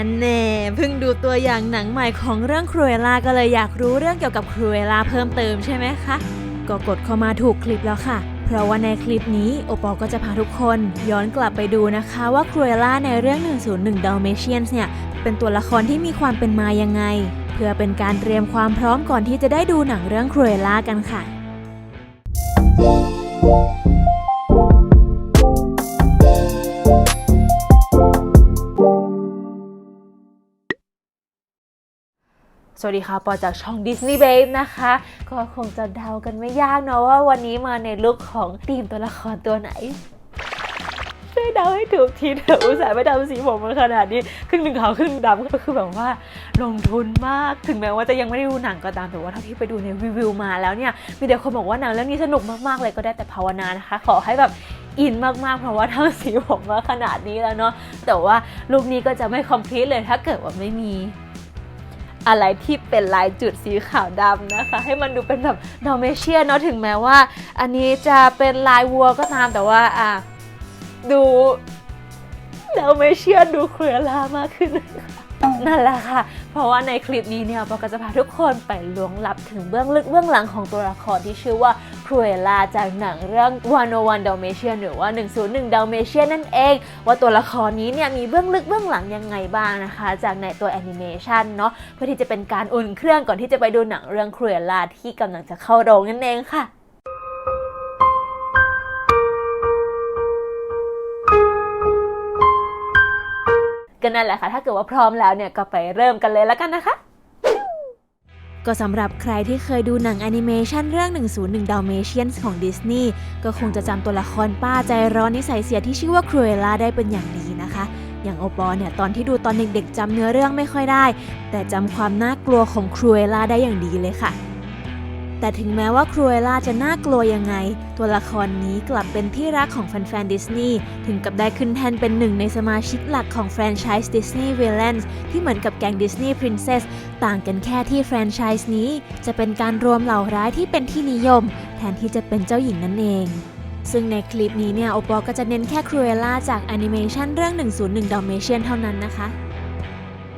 ฮันแน่เพิ่งดูตัวอย่างหนังใหม่ของเรื่องครูเอล่าก็เลยอยากรู้เรื่องเกี่ยวกับครูเอล่าเพิ่มเติมใช่ไหมคะ ก็กดเข้ามาถูกคลิปแล้วค่ะ เพราะว่าในคลิปนี้โอปอลก็จะพาทุกคนย้อนกลับไปดูนะคะว่าครูเอล่าในเรื่อง 101 Dalmatians เนี่ยเป็นตัวละครที่มีความเป็นมายังไง เพื่อเป็นการเตรียมความพร้อมก่อนที่จะได้ดูหนังเรื่องครูเอล่ากันค่ะ สวัสดีค่ะ ปอจากช่อง Disney Babe นะคะ ก็คงจะเดากันไม่ยากเนาะว่าวันนี้มาในลุคของทีมตัวละครตัวไหน ช่วยเดาให้ถูกทีเถอะอุตส่าห์ไม่ทำสีผมมาขนาดนี้ ครึ่งหนึ่งขาวครึ่งดำก็คือแบบว่าลงทุนมาก ถึงแม้ว่าจะยังไม่ได้ดูหนังก็ตาม แต่ว่าเท่าที่ไปดูในรีวิวมาแล้วเนี่ย มีแต่คนบอกว่าหนังเรื่องนี้สนุกมากๆเลยก็ได้แต่ภาวนานะคะ ขอให้แบบอินมาก ๆ เพราะว่าทำสีผมมาขนาดนี้แล้วเนาะ แต่ว่าลุคนี้ก็จะไม่คอมพลีทเลยถ้าเกิดว่าไม่มี อะไรที่เป็นลายจุดสีขาวดำนะคะ ให้มันดูเป็นแบบดอเมเชียเนาะถึงแม้ว่า อันนี้จะเป็นลายวัวก็ตามแต่ว่าอะดูดอเมเชียดูเครือลามากขึ้นนั่นแหละค่ะ เพราะว่าในคลิปนี้เนี่ยปอก็จะพาทุกคนไปล้วงลับถึงเบื้องลึกเบื้องหลังของตัวละครที่ชื่อว่า ครูเอล่าจากหนังเรื่อง 101 Dalmatian หรือว่า 101 Dalmatian นั่นเอง ว่าตัวละครนี้เนี่ยมีเบื้องลึกเบื้องหลังยังไงบ้างนะคะ จากในตัวแอนิเมชันเนาะเพื่อที่จะเป็นการอุ่นเครื่องก่อนที่จะไปดูหนังเรื่องครูเอล่าที่กำลังจะเข้าโรงนั่นเองค่ะก็นั่นแหละค่ะ ถ้าเกิดว่าพร้อมแล้วเนี่ยก็ไปเริ่มกันเลยแล้วกันนะคะ ก็สำหรับใครที่เคยดูหนังแอนิเมชันเรื่อง 101 Dalmatians ของดิสนีย์ก็คงจะจำตัวละครป้าใจร้อนนิสัยเสียที่ชื่อว่าครูเอล่าได้เป็นอย่างดีนะคะ อย่างโอปอลเนี่ยตอนที่ดูตอนเด็กๆจำเนื้อเรื่องไม่ค่อยได้ แต่จำความน่ากลัวของครูเอล่าได้อย่างดีเลยค่ะ แต่ถึงแม้ว่าครูเอล่าจะน่ากลัวยังไง ตัวละครนี้กลับเป็นที่รักของแฟนๆดิสนีย์ถึงกับได้ขึ้นแทนเป็นหนึ่งในสมาชิกหลักของแฟรนไชส์ Disney Villains ที่เหมือนกับแก๊ง Disney Princess ต่างกันแค่ที่แฟรนไชส์นี้ จะเป็นการรวมเหล่าร้ายที่เป็นที่นิยม แทนที่จะเป็นเจ้าหญิงนั่นเองซึ่งในคลิปนี้เนี่ยโอปอลก็จะเน้นแค่ครูเอล่าจากแอนิเมชันเรื่อง 101 Dalmatian เท่านั้นนะคะ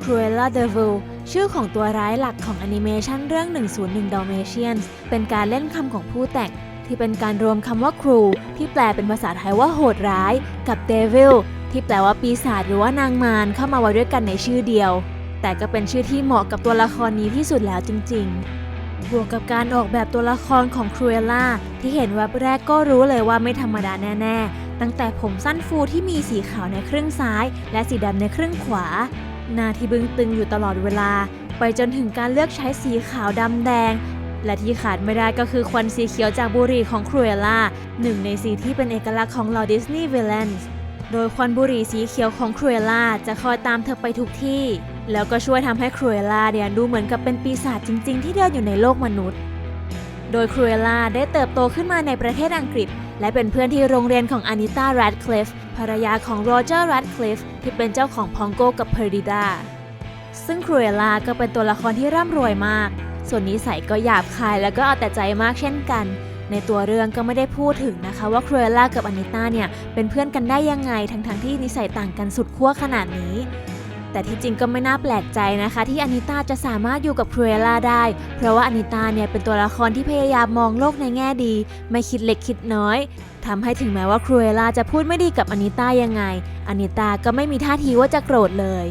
Cruella de Vil ชื่อของตัวร้ายหลักของแอนิเมชันเรื่อง 101 Dalmatians เป็นการเล่นคำของผู้แต่ง ที่เป็นการรวมคำว่า ครู ที่แปลเป็นภาษาไทยว่าโหดร้าย กับ Devil ที่แปลว่าปีศาจหรือว่านางมารเข้ามาไว้ด้วยกันในชื่อเดียว แต่ก็เป็นชื่อที่เหมาะกับตัวละครนี้ที่สุดแล้วจริง ๆ บวกกับการออกแบบตัวละครของครูเอล่าที่เห็นแวบแรกก็รู้เลยว่าไม่ธรรมดาแน่ ๆ ตั้งแต่ผมสั้นฟูที่มีสีขาวในครึ่งซ้าย และสีดำในครึ่งขวา หน้าที่บึ้งตึงอยู่ตลอดเวลา ไปจนถึงการเลือกใช้สีขาวดำแดง และที่ขาดไม่ได้ก็คือควันสีเขียวจากบุหรี่ของครูเอล่าหนึ่งในสีที่เป็นเอกลักษณ์ของล่าดิสนีย์วิลเลนส์โดยควันบุหรี่สีเขียวของครูเอล่าจะคอยตามเธอไปทุกที่ แล้วก็ช่วยทำให้ครูเอล่าเนี่ยดูเหมือนกับเป็นปีศาจจริง ๆ ที่เดินอยู่ในโลกมนุษย์ โดยครูเอล่าได้เติบโตขึ้นมาในประเทศอังกฤษ และเป็นเพื่อนที่โรงเรียนของอานิต้าแรดคลิฟ ภรรยาของโรเจอร์แรดคลิฟที่เป็นเจ้าของพองโกกับเพอร์ดิดาซึ่งครูเอล่าก็เป็นตัวละครที่ร่ำรวยมาก ส่วนนิสัยก็หยาบคายแล้วก็เอาแต่ใจมากเช่นกัน ในตัวเรื่องก็ไม่ได้พูดถึงนะคะว่าครูเอล่ากับอนิต้าเนี่ยเป็นเพื่อนกันได้ยังไงทั้งๆทที่นิสัยต่างกันสุดขั้วขนาดนี้ แต่ที่จริงก็ไม่น่าแปลกใจนะคะ ที่อานิตาจะสามารถอยู่กับครูเอล่าได้ เพราะว่าอานิตาเนี่ยเป็นตัวละครที่พยายามมองโลกในแง่ดี ไม่คิดเล็กคิดน้อยทำให้ถึงแม้ว่าครูเอล่าจะพูดไม่ดีกับอานิตายังไงอานิตาก็ไม่มีท่าทีว่าจะโกรธเลย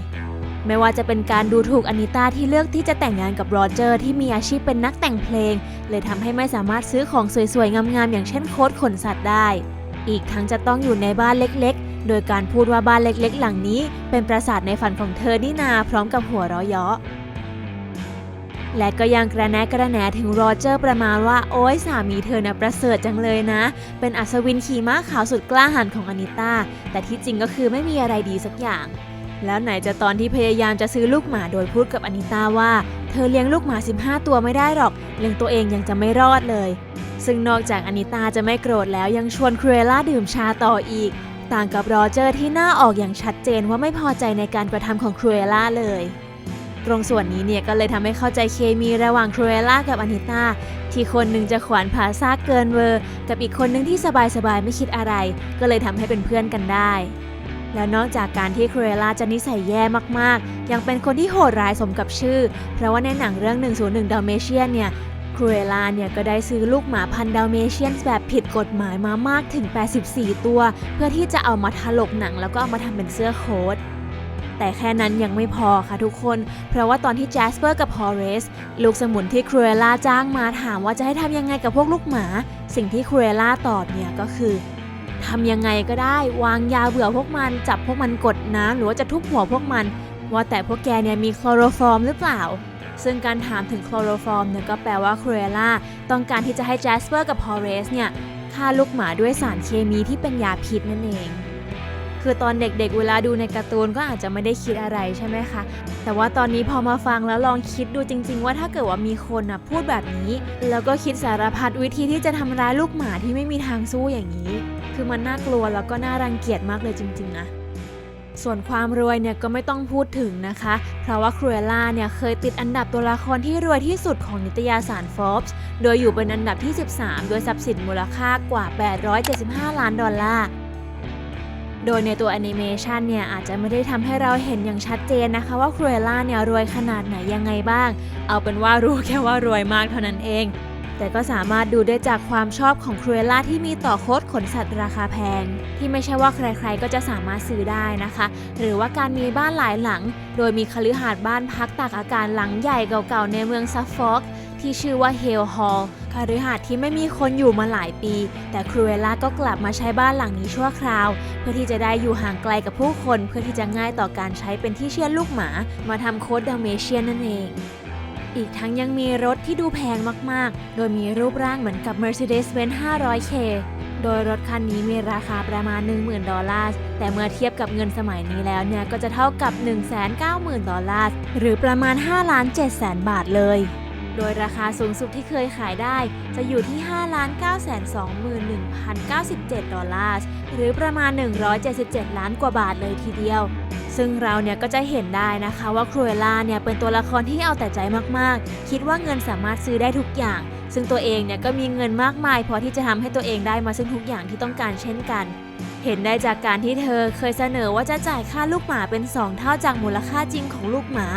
ไม่ว่าจะเป็นการดูถูกอานิตาที่เลือกที่จะแต่งงานกับโรเจอร์ที่มีอาชีพเป็นนักแต่งเพลง เลยทำให้ไม่สามารถซื้อของสวยๆ งามๆ อย่างเช่นโค้ดขนสัตว์ได้ อีกทั้งจะต้องอยู่ในบ้านเล็กๆ โดยการพูดว่าบ้านเล็กๆ หลังนี้เป็นปราสาทในฝันของเธอนี่นาพร้อมกับหัวเราะเยาะและก็ยังกระแนะกระแหนถึงโรเจอร์ประมาณว่าโอ้ยสามีเธอนะประเสริฐจังเลยนะ เป็นอัศวินขี่ม้าขาวสุดกล้าหาญของอานิต้าแต่ที่จริงก็คือไม่มีอะไรดีสักอย่าง แล้วไหนจะตอนที่พยายามจะซื้อลูกหมาโดยพูดกับอานิต้าว่า เธอเลี้ยงลูกหมา 15 ตัวไม่ได้หรอกเลี้ยงตัวเองยังจะไม่รอดเลย ซึ่งนอกจากอานิต้าจะไม่โกรธแล้วยังชวนครูเอล่าดื่มชาต่ออีก ต่างกับโรเจอร์ที่หน้าออกอย่างชัดเจนว่าไม่พอใจในการกระทำของครูเอล่าเลย ตรงส่วนนี้เนี่ยก็เลยทำให้เข้าใจเคมีระหว่างครูเอล่ากับอานิต้าที่คนหนึ่งจะขวานผ่าซากเกินเวอร์ กับอีกคนหนึ่งที่สบายๆไม่คิดอะไร ก็เลยทำให้เป็นเพื่อนกันได้ แล้วนอกจากการที่ครูเอล่าจะนิสัยแย่มากๆ ยังเป็นคนที่โหดร้ายสมกับชื่อ เพราะว่าในหนังเรื่อง 101ด a ลเมเชียนเนี่ย ครูเอล่าเนี่ยก็ได้ซื้อลูกหมาพันธุ์ดัลเมเชียนแบบผิดกฎหมายมามากถึง 84 ตัว เพื่อที่จะเอามาถลกหนังแล้วก็เอามาทำเป็นเสื้อโค้ทแต่แค่นั้นยังไม่พอค่ะทุกคน เพราะว่าตอนที่แจสเปอร์กับฮอเรสลูกสมุนที่ครูเอล่าจ้างมาถามว่าจะให้ทำยังไงกับพวกลูกหมา สิ่งที่ครูเอล่าตอบเนี่ยก็คือทำยังไงก็ได้ วางยาเบื่อพวกมันจับพวกมันกดน้ำหรือว่าจะทุบหัวพวกมัน ว่าแต่พวกแกเนี่ยมีคลอโรฟอร์มหรือเปล่า ซึ่งการถามถึงคลอโรฟอร์มเนี่ยก็แปลว่าครูเอล่าต้องการที่จะให้แจสเปอร์กับฮอเรสเนี่ยฆ่าลูกหมาด้วยสารเคมีที่เป็นยาพิษนั่นเอง คือตอนเด็กๆ เวลาดูในการ์ตูนก็อาจจะไม่ได้คิดอะไรใช่ไหมคะ แต่ว่าตอนนี้พอมาฟังแล้วลองคิดดูจริง ๆ ว่าถ้าเกิดว่ามีคนนะพูดแบบนี้ แล้วก็คิดสารพัดวิธีที่จะทำร้ายลูกหมาที่ไม่มีทางสู้อย่างนี้ คือมันน่ากลัวแล้วก็น่ารังเกียจมากเลยจริง ๆ นะ ส่วนความรวยเนี่ยก็ไม่ต้องพูดถึงนะคะ เพราะว่าครูเอล่าเนี่ยเคยติดอันดับตัวละครที่รวยที่สุดของนิตยสาร Forbes โดยอยู่เป็นอันดับที่ 13 โดยทรัพย์สินมูลค่ากว่า 875 ล้านดอลลาร์โดยในตัวแอนิเมชันเนี่ยอาจจะไม่ได้ทำให้เราเห็นอย่างชัดเจนนะคะ ว่าครูเอล่าเนี่ยรวยขนาดไหนยังไงบ้าง เอาเป็นว่ารู้แค่ว่ารวยมากเท่านั้นเอง แต่ก็สามารถดูได้จากความชอบของครูเอล่าที่มีต่อโค้ดขนสัตว์ราคาแพง ที่ไม่ใช่ว่าใครๆก็จะสามารถซื้อได้นะคะ หรือว่าการมีบ้านหลายหลัง โดยมีคฤหาสน์บ้านพักตากอากาศหลังใหญ่เก่าๆในเมืองซัฟฟอกที่ชื่อว่าเฮลฮอลคฤหาสน์ที่ไม่มีคนอยู่มาหลายปี แต่ครูเอล่าก็กลับมาใช้บ้านหลังนี้ชั่วคราว เพื่อที่จะได้อยู่ห่างไกลกับผู้คน เพื่อที่จะง่ายต่อการใช้เป็นที่เชื่อลูกหมา มาทำโค้ดดัลเมเชียนนั่นเอง อีกทั้งยังมีรถที่ดูแพงมากๆ โดยมีรูปร่างเหมือนกับ Mercedes-Benz 500K โดยรถคันนี้มีราคาประมาณ 10,000 ดอลลาร์ แต่เมื่อเทียบกับเงินสมัยนี้แล้วเนี่ย ก็จะเท่ากับ 190,000 ดอลลาร์ หรือประมาณ5ล้าน7แสนบาทเลย โดยราคาสูงสุดที่เคยขายได้ จะอยู่ที่ 5 9 2 1 0 9 7 ดอลลาร์ หรือประมาณ 177 ล้านกว่าบาทเลยทีเดียว ซึ่งเราเนี่ยก็จะเห็นได้นะคะว่าครูเอล่าเนี่ยเป็นตัวละครที่เอาแต่ใจมากๆ คิดว่าเงินสามารถซื้อได้ทุกอย่าง ซึ่งตัวเองเนี่ยก็มีเงินมากมายพอที่จะทำให้ตัวเองได้มาซึ่งทุกอย่างที่ต้องการเช่นกัน เห็นได้จากการที่เธอเคยเสนอว่าจะจ่ายค่าลูกหมาเป็น 2 เท่าจากมูลค่าจริงของลูกหมา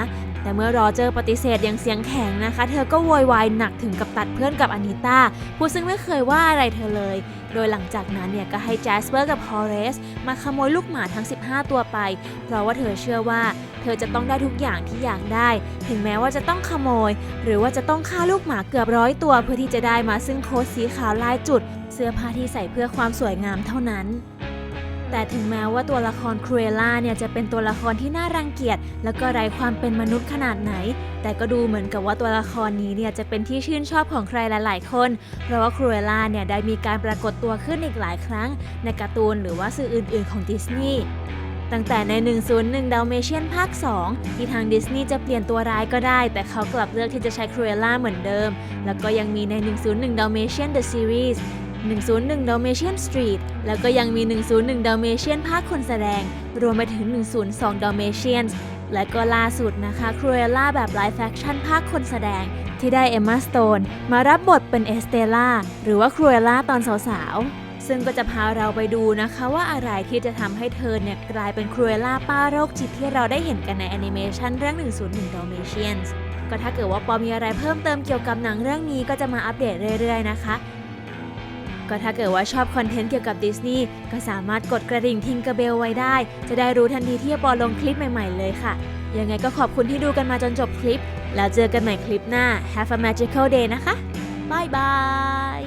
แต่เมื่อรอเจอปฏิเสธอย่างเสียงแข็งนะคะ เธอก็โวยวายหนักถึงกับตัดเพื่อนกับอานิต้าผู้ซึ่งไม่เคยว่าอะไรเธอเลย โดยหลังจากนั้นเนี่ยก็ให้แจสเปอร์กับฮอเรสมาขโมยลูกหมาทั้ง 15 ตัวไป เพราะว่าเธอเชื่อว่า เธอจะต้องได้ทุกอย่างที่อยากได้ ถึงแม้ว่าจะต้องขโมย หรือว่าจะต้องฆ่าลูกหมาเกือบร้อยตัวเพื่อที่จะได้มาซึ่งโค้ทสีขาวลายจุด เสื้อผ้าที่ใส่เพื่อความสวยงามเท่านั้น แต่ถึงแม้ว่าตัวละครครูเอล่าเนี่ยจะเป็นตัวละครที่น่ารังเกียจแล้วก็ไร้ความเป็นมนุษย์ขนาดไหน แต่ก็ดูเหมือนกับว่าตัวละครนี้เนี่ยจะเป็นที่ชื่นชอบของใครหลาย ๆ คน เพราะว่าครูเอล่าเนี่ยได้มีการปรากฏตัวขึ้นอีกหลายครั้ง ในการ์ตูนหรือว่าสื่ออื่น ๆ ของดิสนีย์ตั้งแต่ใน 101 Dalmatian ภาค 2 ที่ทางดิสนีย์จะเปลี่ยนตัวร้ายก็ได้ แต่เขากลับเลือกที่จะใช้ครูเอล่าเหมือนเดิม แล้วก็ยังมีใน 101 Dalmatian The Series 101 Dalmatian Street แล้วก็ยังมี 101 Dalmatian ภาคคนแสดง รวมไปถึง 102 Dalmatians และก็ล่าสุดนะคะครูเอล่าแบบไลฟ์แฟคชั่นภาคคนแสดง ที่ได้เอมมาสโตนมารับบทเป็นเอสเตล่าหรือว่าครูเอล่าตอนสาวๆ ซึ่งก็จะพาเราไปดูนะคะว่าอะไรที่จะทำให้เธอเนี่ยกลายเป็นครูเอล่าป้าโรคจิตที่เราได้เห็นกันในแอนิเมชันเรื่อง 101 Dalmatians ก็ถ้าเกิดว่าปอมีอะไรเพิ่มเติมเกี่ยวกับหนังเรื่องนี้ก็จะมาอัปเดตเรื่อยๆนะคะ ก็ถ้าเกิดว่าชอบคอนเทนต์เกี่ยวกับดิสนีย์ก็สามารถกดกระดิ่งทิงกระเบลไว้ได้ จะได้รู้ทันทีที่ปอลงคลิปใหม่ๆเลยค่ะ ยังไงก็ขอบคุณที่ดูกันมาจนจบคลิป แล้วเจอกันใหม่คลิปหน้า Have a magical day นะคะบ๊ายบาย